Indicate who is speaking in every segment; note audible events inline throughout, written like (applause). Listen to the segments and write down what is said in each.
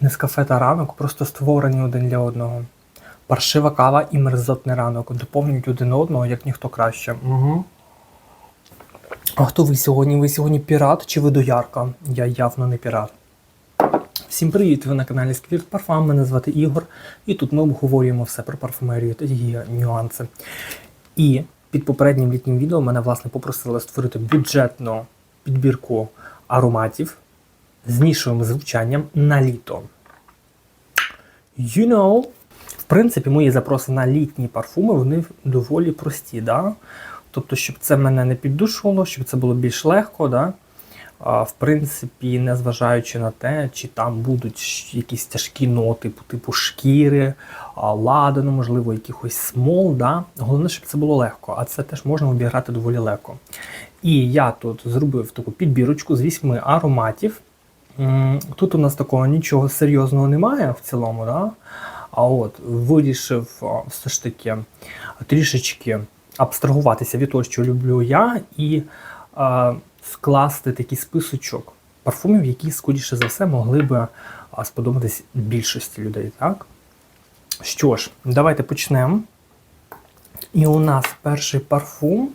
Speaker 1: Нескафе та ранок просто створені один для одного. Паршива кава і мерзотний ранок доповнюють один одного, як ніхто краще. Угу. А хто ви сьогодні? Ви сьогодні пірат чи ви доярка? Я явно не пірат. Всім привіт! Ви на каналі Сквірт Парфам. Мене звати Ігор, і тут ми обговорюємо все про парфумерію та її нюанси. І під попереднім літнім відео мене власне попросили створити бюджетну підбірку ароматів з нішовим звучанням на літо. You know, в принципі, мої запроси на літні парфуми вони доволі прості. Да? Тобто, щоб це мене не піддушувало, щоб це було більш легко. Да? А, в принципі, незважаючи на те, чи там будуть якісь тяжкі ноти типу шкіри, ладану, можливо, якихось смол. Да? Головне, щоб це було легко, а це теж можна обіграти доволі легко. І я тут зробив таку підбірочку з вісьми ароматів. Тут у нас такого нічого серйозного немає в цілому, да? а от вирішив все ж таки трішечки абстрагуватися від того, що люблю я, і а, скласти такий списочок парфумів, які, скоріше за все, могли би сподобатись більшості людей. Так? Що ж, давайте почнемо. І у нас перший парфум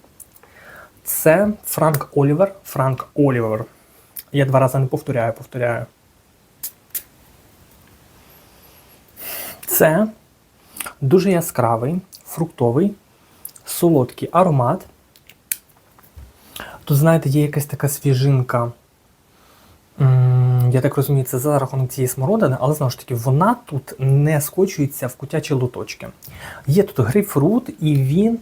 Speaker 1: це Франк Олівер. Франк Олівер. Я два рази не повторяю, повторяю. Це дуже яскравий, фруктовий, солодкий аромат. Тут, знаєте, є якась така свіжинка. Я так розумію, це за рахунок цієї смородини, але знову ж таки, вона тут не скочується в кутячі луточки. Є тут грейпфрут, і він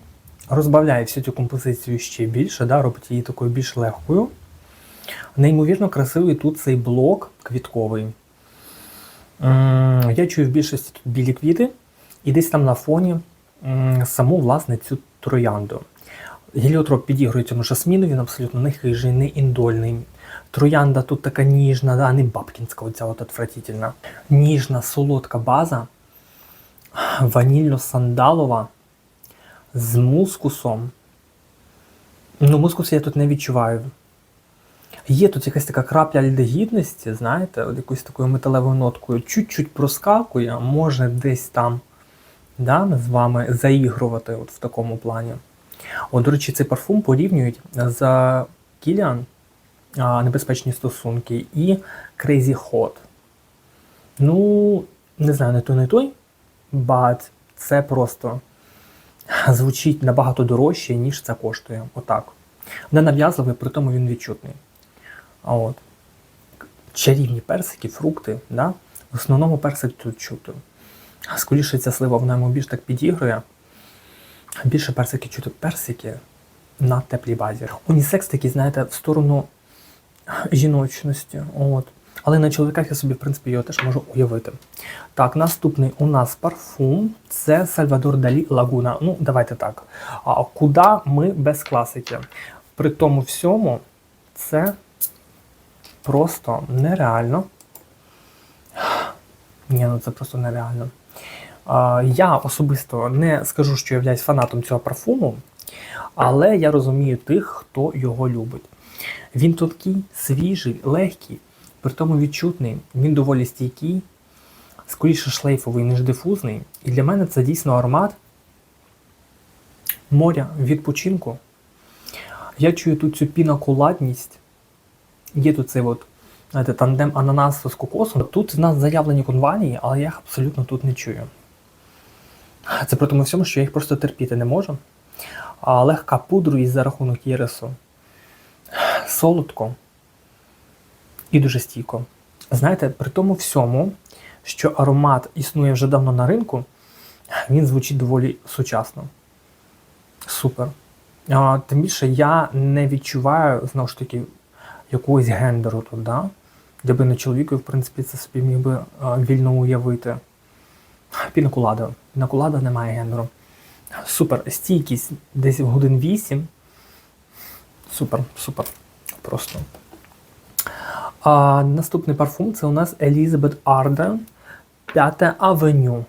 Speaker 1: розбавляє всю цю композицію ще більше, да, робить її такою більш легкою. Неймовірно красивий тут цей блок квітковий. Я чую в більшості тут білі квіти, і десь там на фоні саму власне цю троянду. Геліотроп підігрує цьому жасміну, він абсолютно не хижий, не індольний. Троянда тут така ніжна, да, не бабкінська, оця от отвратительна. Ніжна, солодка база, ванільно-сандалова з мускусом. Ну, мускус я тут не відчуваю. Є тут якась така крапля альдегідності, знаєте, от якоюсь такою металевою ноткою, чуть-чуть проскакує, може десь там да, з вами заігрувати от в такому плані. От, до речі, цей парфум порівнюють з Кіліан Небезпечні стосунки і Crazy Hot. Ну, не знаю, не той, не той, but це просто звучить набагато дорожче, ніж це коштує. Отак. Не нав'язливий, при тому він відчутний. От. Чарівні персики, фрукти, да? в основному персик тут чути. А Скоріше ця слива вона йому більш так підігрує. Більше персики чути персики на теплій базі. Унісекс такий, знаєте, в сторону жіночності. От. Але на чоловіках я собі, в принципі, його теж можу уявити. Так, наступний у нас парфум це Сальвадор Далі Лагуна. Ну, давайте так. А куди ми без класики? При тому всьому це просто нереально. Ні, ну це просто нереально. Я особисто не скажу, що являюсь фанатом цього парфуму, але я розумію тих, хто його любить. Він тонкий, свіжий, легкий, при тому відчутний, він доволі стійкий, скоріше шлейфовий, ніж дифузний. І для мене це дійсно аромат моря, відпочинку. Я чую тут цю пінакуладність. Є тут цей от, знаєте, тандем ананасу з кокосом. Тут в нас заявлені конвалії, але я їх абсолютно тут не чую. Це при тому всьому, що я їх просто терпіти не можу. А легка пудруїсть за рахунок єресу. Солодко і дуже стійко. Знаєте, при тому всьому, що аромат існує вже давно на ринку, він звучить доволі сучасно. Супер. А, тим більше я не відчуваю, знову ж таки, якогось гендеру тут, да? Для би на чоловіку, в принципі, це собі міг би вільно уявити. Пінакулада. Пінакулада немає гендеру. Супер. Стійкість десь в годин 8. Супер, супер. Просто. А, наступний парфум це у нас Елізабет Арден 5 авеню.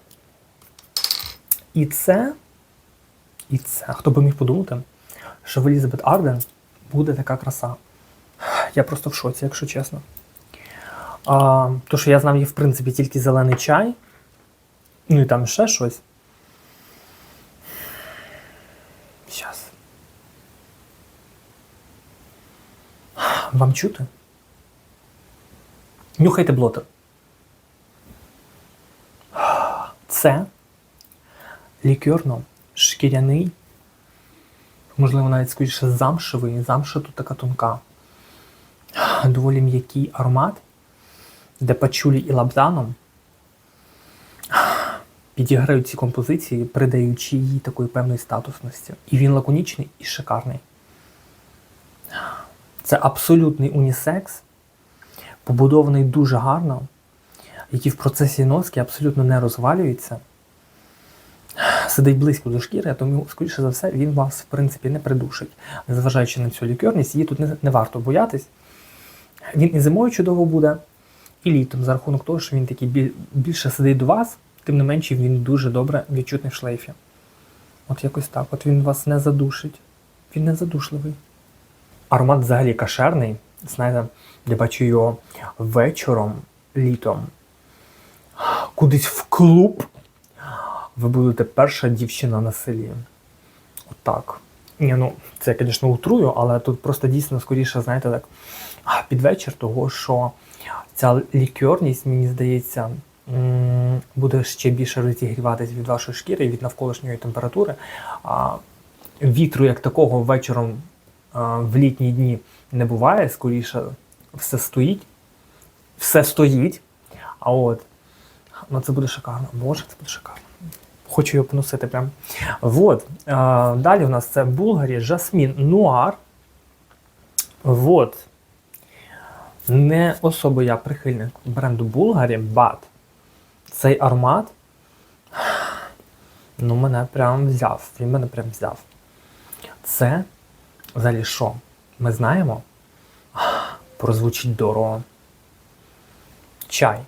Speaker 1: І це. І це. Хто би міг подумати, що в Елізабет Арден буде така краса. Я просто в шоці, якщо чесно. А, то, що я знав, є в принципі тільки зелений чай, ну і там ще щось. Щас. Вам чути? Нюхайте блотер. Це лікерно-шкіряний, можливо, навіть скоріше замшевий. Замша тут така тонка. (clears throat) Доволі м'який аромат, де пачулі і лабданом (clears throat) підіграють ці композиції, придаючи їй такої певної статусності. І він лаконічний і шикарний. (clears throat) Це абсолютний унісекс, побудований дуже гарно, який в процесі носки абсолютно не розвалюється. Сидить близько до шкіри, тому, скоріше за все, він вас, в принципі, не придушить. Незважаючи на цю лікерність, її тут не, не варто боятись. Він і зимою чудово буде, і літом, за рахунок того, що він такий більше сидить до вас, тим не менше він дуже добре відчутний в шлейфі. От якось так. От він вас не задушить. Він не задушливий. Аромат взагалі кашерний. Знаєте, я бачу його вечором, літом. Кудись в клуб. Ви будете перша дівчина на селі. Отак. Ні, ну, це звісно, утрую, але тут просто дійсно скоріше, знаєте, так, під вечір, того, що ця лікерність, мені здається, буде ще більше розігріватись від вашої шкіри від навколишньої температури. А вітру як такого вечором в літні дні не буває, скоріше все стоїть. Все стоїть. А от, ну це буде шикарно. Боже, це буде шикарно. Хочу його поносити прям. Вот. Далі у нас це Булгарі Жасмін Нуар. Вот. Не особо я прихильник бренду Булгарі, but цей аромат ну, мене прям взяв. Він мене прям взяв. Це взагалі що? Ми знаємо? Прозвучить дорого. Чай.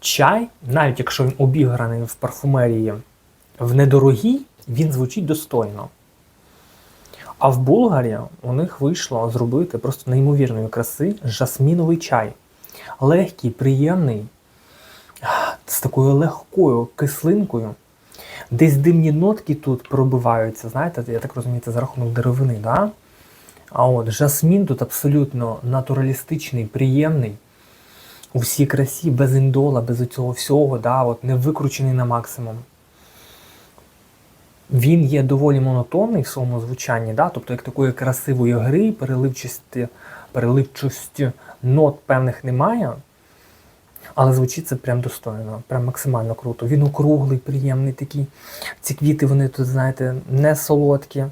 Speaker 1: Чай, навіть якщо він обіграний в парфумерії в недорогій, він звучить достойно. А в Булгарі у них вийшло зробити просто неймовірної краси жасміновий чай. Легкий, приємний, з такою легкою кислинкою. Десь димні нотки тут пробиваються, знаєте, я так розумію, це за рахунок деревини, да? А от жасмін тут абсолютно натуралістичний, приємний. У всій красі, без індола, без цього всього, да, от не викручений на максимум. Він є доволі монотонний в своєму звучанні, да? тобто як такої красивої гри, переливчості, переливчості нот певних немає. Але звучить це прям достойно, прям максимально круто. Він округлий, приємний такий. Ці квіти, вони тут, знаєте, не солодкі.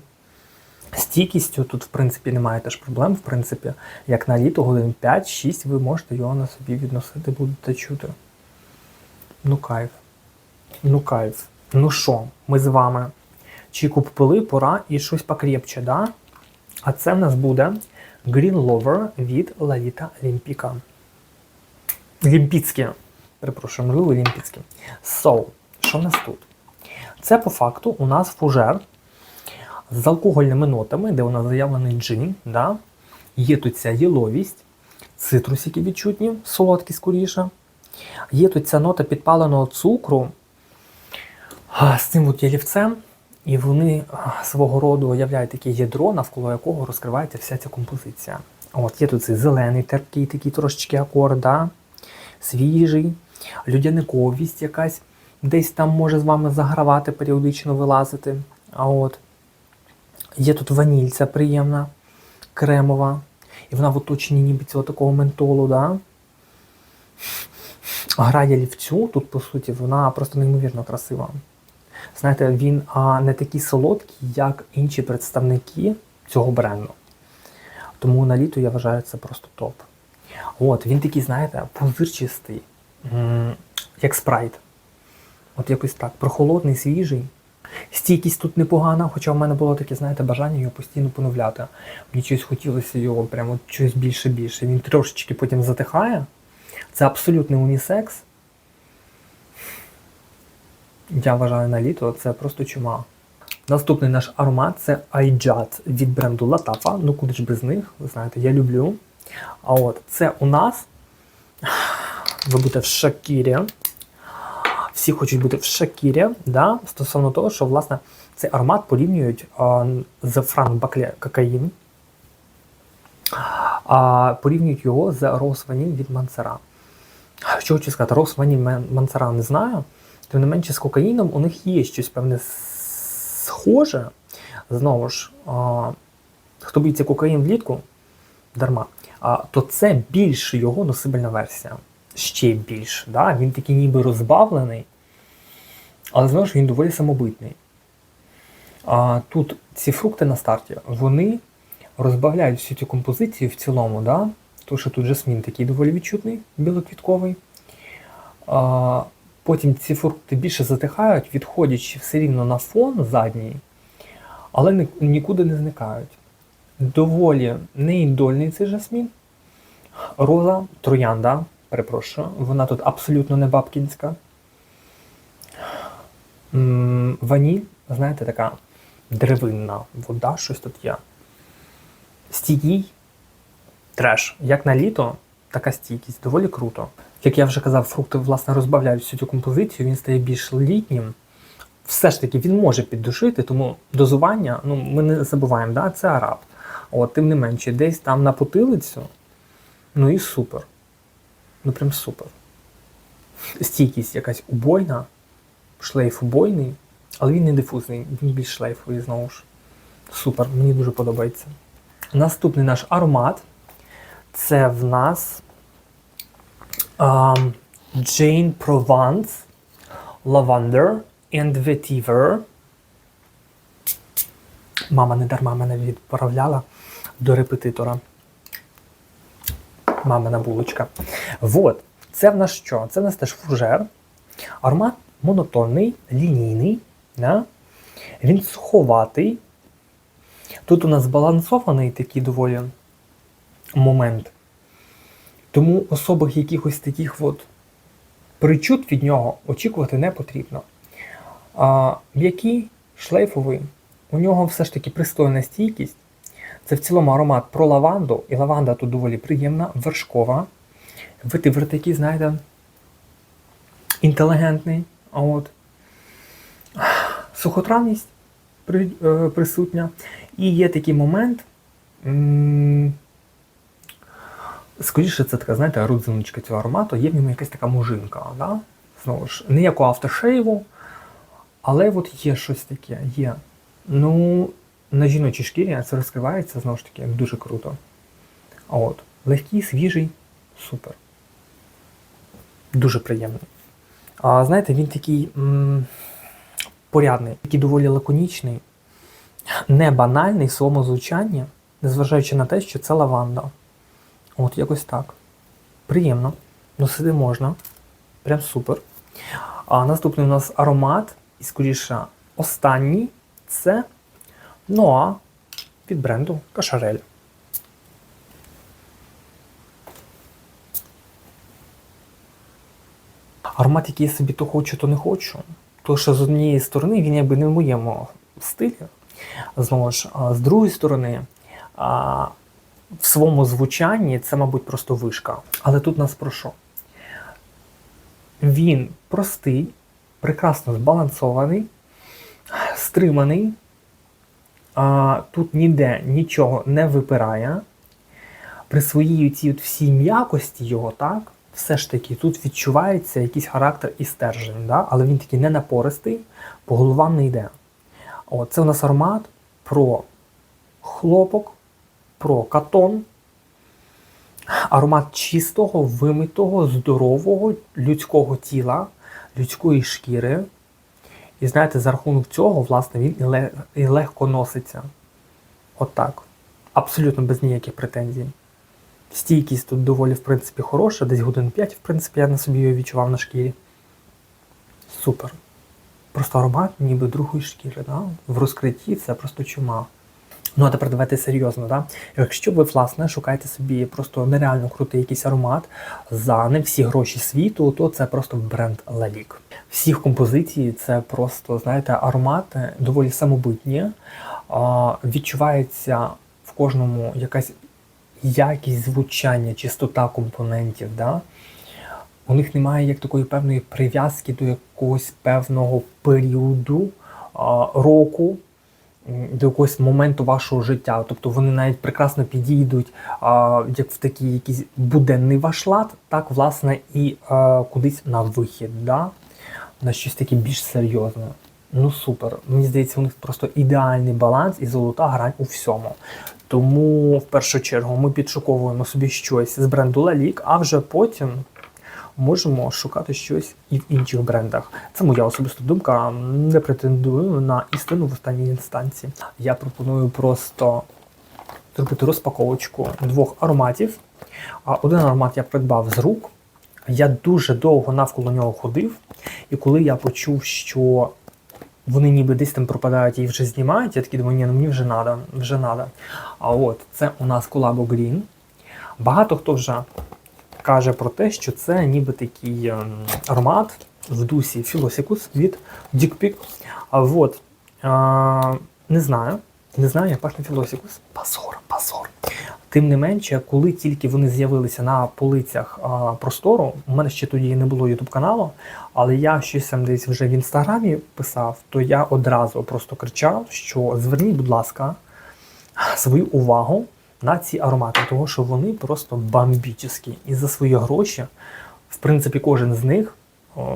Speaker 1: Стійкістю тут, в принципі, немає теж проблем. В принципі, як на літо, годин 5-6 ви можете його на собі відносити, будете чути. Ну кайф. Ну кайф. Ну що, ми з вами чіку попили, пора і щось покрепче, да? А це в нас буде Green Lover від Lalita Олімпіка. Лімпіцьке. Перепрошую, можливо, лімпіцьке. So, що в нас тут? Це по факту у нас фужер з алкогольними нотами, де у нас заявлений джин. Да? Є тут ця єловість, цитрусики відчутні, солодкі скоріше. Є тут ця нота підпаленого цукру з цим от ялівцем. І вони свого роду являють таке ядро, навколо якого розкривається вся ця композиція. От є тут цей зелений терпкий такий трошечки акорд, свіжий, людяниковість якась десь там може з вами загравати, періодично вилазити. А от є тут ванільця приємна, кремова, і вона в оточенні ніби цього такого ментолу, да? Гра ялівцю тут, по суті, вона просто неймовірно красива. Знаєте, він а, не такий солодкий, як інші представники цього бренду. Тому на літо я вважаю це просто топ. От, він такий, знаєте, пузирчистий, як спрайт. От якось так. Прохолодний, свіжий. Стійкість тут непогана, хоча в мене було таке, знаєте, бажання його постійно поновляти. Мені щось хотілося його прямо щось більше-більше. Він трошечки потім затихає. Це абсолютний унісекс. Я вважаю на літо це просто чума. Наступний наш аромат це Айджат від бренду Латафа. Ну куди ж без них, ви знаєте, я люблю. А от це у нас ви будете в Шакірі. Всі хочуть бути в Шакірі, да? стосовно того, що власне цей аромат порівнюють з Франк Бакле Кокаїн, а порівнюють його з Роуз Ваніль від Мансера. Що хочу сказати, Роуз Ваніль Мен- Мансера не знаю, тим не менше з кокаїном у них є щось певне схоже. Знову ж, а, хто боїться кокаїн влітку, дарма, а, то це більш його носибельна версія. Ще більш. Да? Він такий ніби розбавлений, але знову ж він доволі самобитний. А тут ці фрукти на старті, вони розбавляють всю цю композицію в цілому, да? тому що тут жасмін такий доволі відчутний, білоквітковий. А, потім ці фрукти більше затихають, відходячи все рівно на фон задній, але нікуди не зникають. Доволі неіндольний цей жасмін. Роза троянда, перепрошую, вона тут абсолютно не бабкінська. Ваніль, знаєте, така деревинна вода, щось тут є. Стійкий треш. Як на літо, така стійкість, доволі круто. Як я вже казав, фрукти власне розбавляють всю цю композицію, він стає більш літнім. Все ж таки він може піддушити, тому дозування, ну ми не забуваємо, да, це араб. От, тим не менше, десь там на потилицю, ну і супер. Ну прям супер. Стійкість якась убойна, шлейф убойний, але він не дифузний, він більш шлейфовий знову ж. Супер, мені дуже подобається. Наступний наш аромат це в нас um, Jane Provence Lavender and Vetiver. Мама не дарма мене відправляла до репетитора. Мамина булочка. Вот. Це в нас що? Це в нас теж фужер. Аромат монотонний, лінійний. Да? Він суховатий. Тут у нас збалансований такий доволі момент. Тому особих якихось таких от причуд від нього очікувати не потрібно. А, м'який, шлейфовий, у нього все ж таки пристойна стійкість. Це в цілому аромат про лаванду, і лаванда тут доволі приємна, вершкова. Витивер такий, знаєте, інтелігентний. А От. Сухотравність е, присутня. І є такий момент. Скоріше, це така, знаєте, родзиночка цього аромату, є в ньому якась така мужинка. Да? Знову ж, у автошейву, але от є щось таке. Є. Ну, на жіночій шкірі це розкривається знову ж таки дуже круто. От, легкий, свіжий, супер. Дуже приємний. А знаєте, він такий м, порядний, такий доволі лаконічний, не банальний в своєму звучанні, незважаючи на те, що це лаванда. От якось так. Приємно. Носити можна. Прям супер. А наступний у нас аромат, і скоріше останній це Ноа від бренду Кашарель. Аромат, який я собі то хочу, то не хочу. Тому що з однієї сторони він якби не в моєму стилі. Знову ж, з другої сторони, в своєму звучанні це, мабуть, просто вишка. Але тут нас про що? Він простий, прекрасно збалансований, стриманий. А, тут ніде нічого не випирає. При своїй цій всій м'якості його, так, все ж таки тут відчувається якийсь характер і стержень, да? але він такий не напористий, по головам не йде. От, це у нас аромат про хлопок, про катон, аромат чистого, вимитого, здорового людського тіла, людської шкіри. І знаєте, за рахунок цього, власне, він і, ле- і легко носиться. От так. Абсолютно без ніяких претензій. Стійкість тут доволі, в принципі, хороша, десь годин 5, в принципі, я на собі її відчував на шкірі. Супер. Просто аромат ніби другої шкіри. Да? В розкритті це просто чума. Ну, а тепер давайте серйозно, да? Якщо ви, власне, шукаєте собі просто нереально крутий якийсь аромат за не всі гроші світу, то це просто бренд Лалік. Всіх композицій це просто, знаєте, аромати доволі самобутні. Відчувається в кожному якась якість звучання, чистота компонентів. Да? У них немає як такої певної прив'язки до якогось певного періоду року, до якогось моменту вашого життя. Тобто вони навіть прекрасно підійдуть як в такий якийсь буденний ваш лад, так, власне, і а, кудись на вихід, да? на щось таке більш серйозне. Ну супер. Мені здається, у них просто ідеальний баланс і золота грань у всьому. Тому в першу чергу ми підшуковуємо собі щось з бренду Lalique, а вже потім можемо шукати щось і в інших брендах. Це моя особиста думка. Не претендую на істину в останній інстанції. Я пропоную просто зробити розпаковочку двох ароматів. Один аромат я придбав з рук. Я дуже довго навколо нього ходив, і коли я почув, що вони ніби десь там пропадають і вже знімають, я такий думаю, ні, ну мені вже надо, вже надо. А от це у нас Collabo Green. Багато хто вже каже про те, що це ніби такий ем, аромат в дусі Philosicus від Pick. А от, не знаю, не знаю, як пахне Philosicus. Позор, позор. Тим не менше, коли тільки вони з'явилися на полицях а, простору, у мене ще тоді не було ютуб каналу, але я щось там десь вже в інстаграмі писав, то я одразу просто кричав, що зверніть, будь ласка, свою увагу на ці аромати, тому що вони просто бомбічні. І за свої гроші, в принципі, кожен з них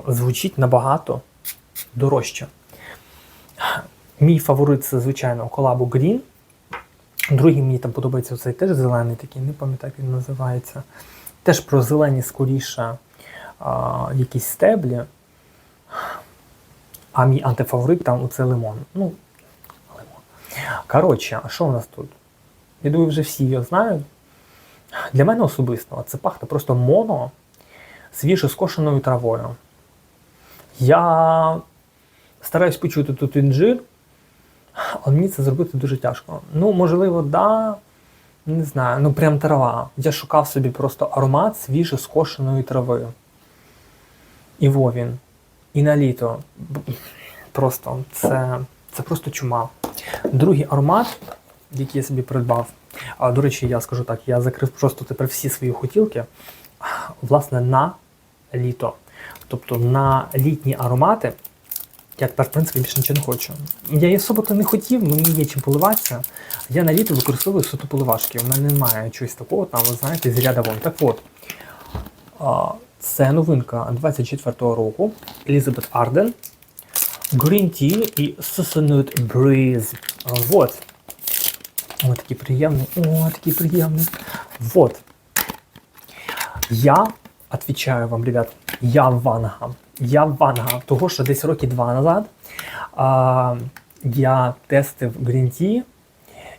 Speaker 1: звучить набагато дорожче. Мій фаворит це, звичайно, колабу Green. Другий мені там подобається цей теж зелений такий, не пам'ятаю, як він називається. Теж про зелені скоріше а, якісь стеблі. А мій антифаворит там оце лимон. Ну, лимон. Коротше, а що у нас тут? Я думаю, вже всі його знають. Для мене особисто це пахне просто моно свіжо скошеною травою. Я стараюсь почути тут інжир, але мені це зробити дуже тяжко. Ну, можливо, да, не знаю, ну прям трава. Я шукав собі просто аромат свіжо скошеної трави. І во він. І на літо. Просто це, це просто чума. Другий аромат, який я собі придбав. А, до речі, я скажу так, я закрив просто тепер всі свої хотілки, власне, на літо. Тобто на літні аромати. Я тепер, в принципі, більше нічого не хочу. Я її особо-то не хотів, мені є чим поливатися. Я на літо використовую суто поливашки. У мене немає чогось такого, там, ви знаєте, з ряда вон. Так от, це новинка 24-го року. Elizabeth Arden. Green Tea і Susanut Breeze. Вот. О, такий приємний. О, такий приємний. Вот. Я отвечаю вам, ребят, я ванга. Я ванга. Того, що десь роки два назад а, я тестив Green Tea,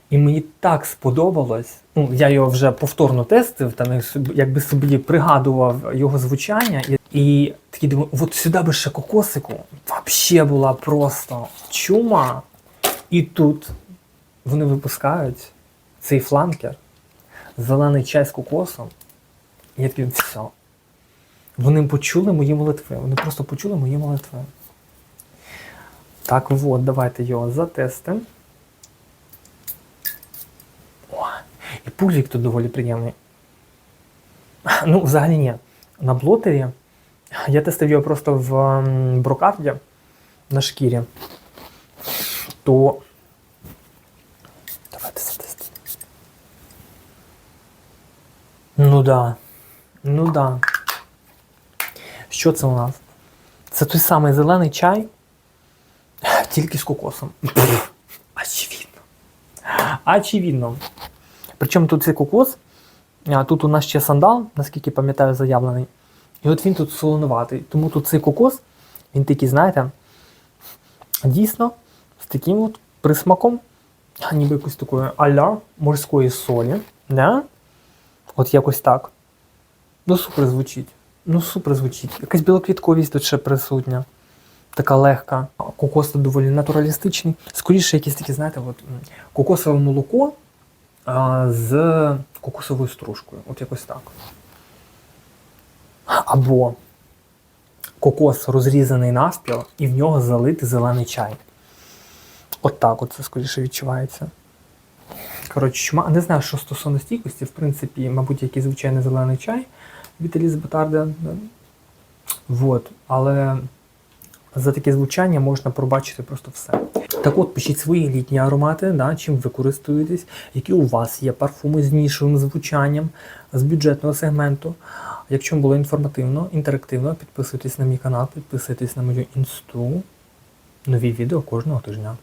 Speaker 1: і мені так сподобалось. Ну, я його вже повторно тестив, там якби собі пригадував його звучання, і, і такий думаю, от сюди би ще кокосику. Вообще була просто чума. І тут вони випускають цей фланкер, зелений чай з кокосом. І я такий, все. Вони почули мої молитви. Вони просто почули мої молитви. Так, от, давайте його затестимо. І пульсик тут доволі приємний. (laughs) Ну, взагалі ні. На блотері я тестив його просто в брокарді на шкірі. То. Давайте затестимо. Ну да. Ну да. Що це у нас? Це той самий зелений чай, (laughs) тільки з кокосом. (laughs) Очевидно. Очевидно. Причому тут цей кокос, а тут у нас ще сандал, наскільки пам'ятаю, заявлений. І от він тут солонуватий. Тому тут цей кокос, він такий, знаєте, дійсно з таким от присмаком, ніби якось такої аля морської солі. Да? От якось так. Ну, супер звучить. Ну, супер звучить. Якась білоквітковість тут ще присутня. Така легка. Кокос доволі натуралістичний. Скоріше, якісь такі, знаєте, от, кокосове молоко а, з кокосовою стружкою. От якось так. Або кокос розрізаний навпіл, і в нього залити зелений чай. От так от це скоріше відчувається. Коротше, чума. Не знаю, що стосовно стійкості, в принципі, мабуть, який звичайний зелений чай від Елізабет Арден. Вот. Але за таке звучання можна пробачити просто все. Так от, пишіть свої літні аромати, да, чим ви користуєтесь, які у вас є парфуми з нішевим звучанням з бюджетного сегменту. Якщо вам було інформативно, інтерактивно, підписуйтесь на мій канал, підписуйтесь на мою інсту. Нові відео кожного тижня.